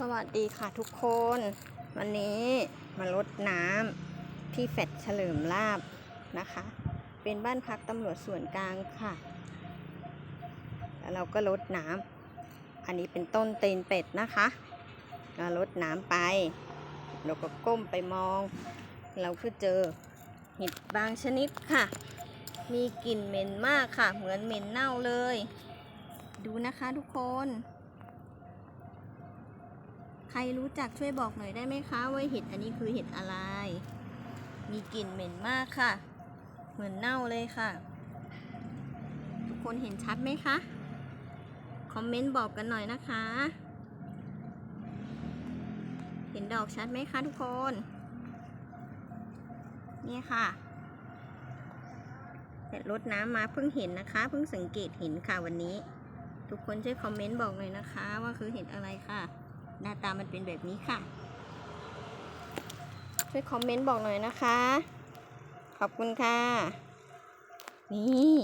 สวัสดีค่ะทุกคน วันนี้มาลดน้ำที่แฟดเฉลิมลาบนะคะ เป็นบ้านพักตำรวจส่วนกลางค่ะ แล้วเราก็ลดน้ำอันนี้เป็นต้นตีนเป็ดนะคะเราลดน้ำไป เราก็ก้มไปมอง เราก็เจอเห็ดบางชนิดค่ะ มีกลิ่นเหม็นมากค่ะ เหมือนเหม็นเน่าเลย ดูนะคะทุกคน ใครรู้จักช่วยบอกหน่อยได้ไหมคะว่าเห็ดอันนี้คือเห็ดอะไร มีกลิ่นเหม็นมากค่ะ เหมือนเน่าเลยค่ะ ทุกคนเห็นชัดไหมคะ คอมเมนต์บอกกันหน่อยนะคะ เห็นดอกชัดไหมคะทุกคน นี่ค่ะแต่รดน้ำมาเพิ่งเห็นนะคะ เพิ่งสังเกตเห็นค่ะวันนี้ ทุกคนช่วยคอมเมนต์บอกหน่อยนะคะ ว่าคือเห็ดอะไรค่ะ หน้าตามันเป็นแบบนี้ค่ะ ช่วยคอมเมนต์บอกหน่อยนะคะ ขอบคุณค่ะ นี่